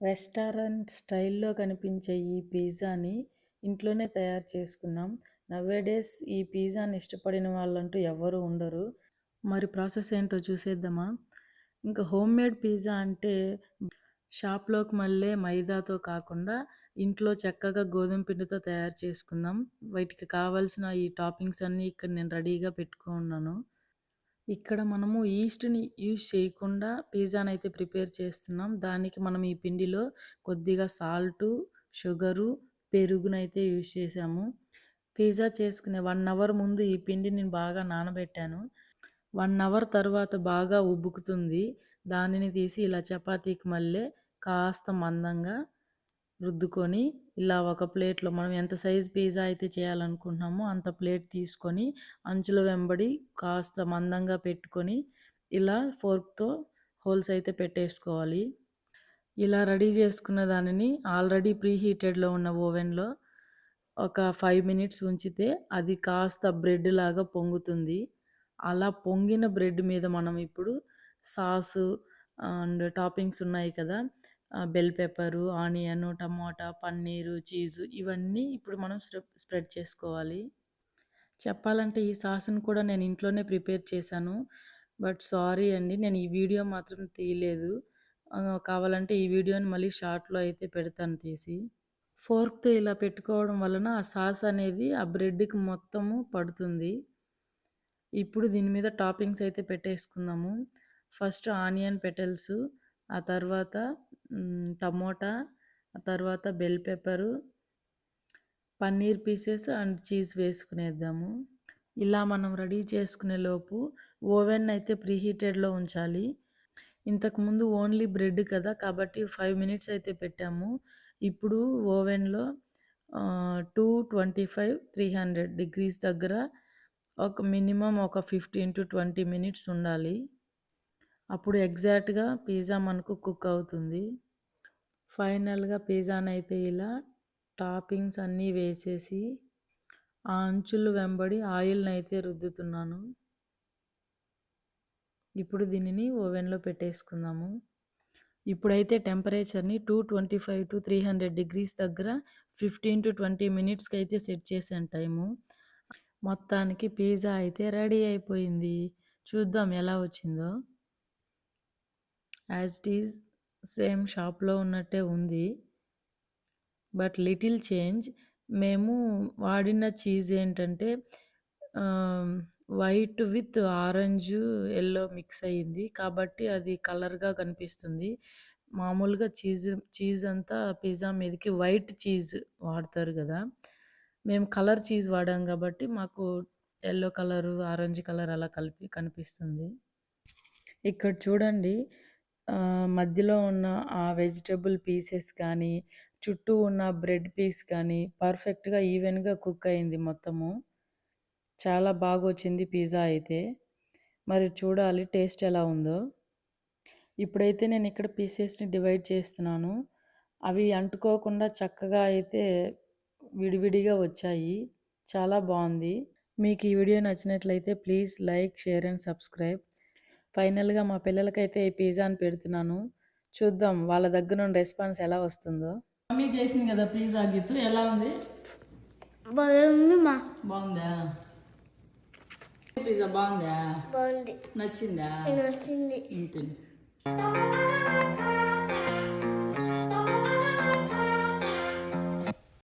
Restaurant స్టైల్‌లో కనిపించే ఈ పిజ్జాని ఇంట్లోనే తయారు చేసుకున్నాం. నౌఏడేస్ ఈ పిజ్జాని ఇష్టపడిన వాళ్ళంటూ ఎవ్వరు ఉండరు. మరి ప్రాసెస్ ఏంటో చూసేద్దామా? ఇంకా హోమ్‌మేడ్ పిజ్జా అంటే షాప్‌లోకి మళ్ళే మైదాతో కాకుండా ఇంట్లో చక్కగా గోధుమ పిండితో తయారు చేసుకుందాం. వీటికి కావాల్సిన ఈ టాపింగ్స్ అన్నీ ఇక్కడ నేను రెడీగా పెట్టుకున్నాను. ఇక్కడ మనము ఈస్ట్‌ని యూజ్ చేయకుండా పిజ్జానైతే ప్రిపేర్ చేస్తున్నాం. దానికి మనం ఈ పిండిలో కొద్దిగా సాల్టు, షుగరు, పెరుగునైతే యూజ్ చేసాము పిజ్జా చేసుకునే వన్ అవర్ ముందు ఈ పిండిని బాగా నానబెట్టాను. వన్ అవర్ తర్వాత బాగా ఉబ్బుకుతుంది దానిని తీసి ఇలా చపాతీకి మళ్ళీ కాస్త మందంగా రుద్దుకొని ఇలా ఒక ప్లేట్‌లో మనం ఎంత సైజ్ పిజ్జా అయితే చేయాలనుకుంటున్నామో అంత ప్లేట్ తీసుకొని అంచుల వెంబడి కాస్త మందంగా పెట్టుకొని ఇలా ఫోర్క్‌తో హోల్స్ అయితే పెట్టేసుకోవాలి. ఇలా రెడీ చేసుకున్న దానిని ఆల్రెడీ ప్రీ హీటెడ్‌లో ఉన్న ఓవెన్‌లో ఒక ఫైవ్ మినిట్స్ ఉంచితే అది కాస్త బ్రెడ్ లాగా పొంగుతుంది. అలా పొంగిన బ్రెడ్ మీద మనం ఇప్పుడు సాసు అండ్ టాపింగ్స్ ఉన్నాయి కదా! Bell pepper, onion tomato paneer, cheese ఇవన్నీ ఇప్పుడు మనం స్ప్రె స్ప్రెడ్ చేసుకోవాలి. చెప్పాలంటే ఈ సాస్‌ని కూడా నేను ఇంట్లోనే ప్రిపేర్ చేశాను. బట్ సారీ అండి. నేను ఈ వీడియో మాత్రం తీయలేదు. కావాలంటే ఈ వీడియోని మళ్ళీ షార్ట్‌లో అయితే పెడతాను తీసి. ఫోర్క్‌తో ఇలా పెట్టుకోవడం వలన ఆ సాస్ అనేది ఆ బ్రెడ్‌కి మొత్తము పడుతుంది. ఇప్పుడు దీని మీద టాపింగ్స్ అయితే పెట్టేసుకుందాము. ఫస్ట్ ఆనియన్ పెటల్స్ ఆ తర్వాత టమోటా, ఆ తర్వాత bell pepper, paneer pieces and cheese వేసుకునేద్దాము. ఇలా మనం రెడీ చేసుకునే లోపు ఓవెన్ అయితే ప్రీ హీటెడ్‌లో ఉంచాలి. ఇంతకుముందు ఓన్లీ బ్రెడ్ కదా! కాబట్టి ఫైవ్ మినిట్స్ అయితే పెట్టాము. ఇప్పుడు ఓవెన్‌లో two twenty five three hundred degrees దగ్గర ఒక మినిమమ్ ఒక 15-20 మినిట్స్ ఉండాలి. అప్పుడు ఎగ్జాక్ట్‌గా పిజ్జా మనకు కుక్ అవుతుంది. ఫైనల్‌గా పిజ్జానైతే ఇలా టాపింగ్స్ అన్నీ వేసేసి ఆ అంచులు వెంబడి ఆయిల్ని అయితే రుద్దుతున్నాను. ఇప్పుడు దీనిని ఓవెన్‌లో పెట్టేసుకుందాము. ఇప్పుడైతే టెంపరేచర్‌ని 225-300 డిగ్రీస్ దగ్గర ఫిఫ్టీన్ టు ట్వంటీ మినిట్స్కి అయితే సెట్ చేసాను టైము. మొత్తానికి పిజ్జా అయితే రెడీ అయిపోయింది. చూద్దాం ఎలా వచ్చిందో. యాజ్ ఇట్ ఈజ్ సేమ్ షాప్‌లో ఉన్నట్టే ఉంది. But little change. మేము వాడిన చీజ్ ఏంటంటే white with orange, yellow mix అయ్యింది. కాబట్టి అది కలర్‌గా కనిపిస్తుంది. మామూలుగా చీజ్ చీజ్ అంతా పిజ్జా మీదకి వైట్ చీజ్ వాడతారు కదా మేము కలర్ చీజ్ వాడాం కాబట్టి మాకు ఎల్లో కలరు, ఆరెంజ్ కలర్ అలా కలిపి కనిపిస్తుంది. ఇక్కడ చూడండి మధ్యలో ఉన్న ఆ వెజిటబుల్ పీసెస్ కానీ, చుట్టూ ఉన్న బ్రెడ్ పీస్ కానీ పర్ఫెక్ట్‌గా ఈవెన్‌గా కుక్ అయింది మొత్తము. చాలా బాగా వచ్చింది పిజ్జా అయితే. మరి చూడాలి టేస్ట్ ఎలా ఉందో. ఇప్పుడైతే నేను ఇక్కడ పీసెస్‌ని డివైడ్ చేస్తున్నాను. అవి అంటుకోకుండా చక్కగా అయితే విడివిడిగా వచ్చాయి. చాలా బాగుంది మీకు ఈ వీడియో నచ్చినట్లయితే please like, share and subscribe. ఫైనల్‌గా మా పిల్లలకైతే ఈ పిజ్జాని పెడుతున్నాను. చూద్దాం వాళ్ళ దగ్గర నుండి రెస్పాన్స్ ఎలా వస్తుందో. మమ్మీ చేసింది కదా పిజ్జా గీతు ఎలా ఉంది? బాగుందా? పిజ్జా బాగుందా? బాగుంది నచ్చిందా? నచ్చింది ఇంతే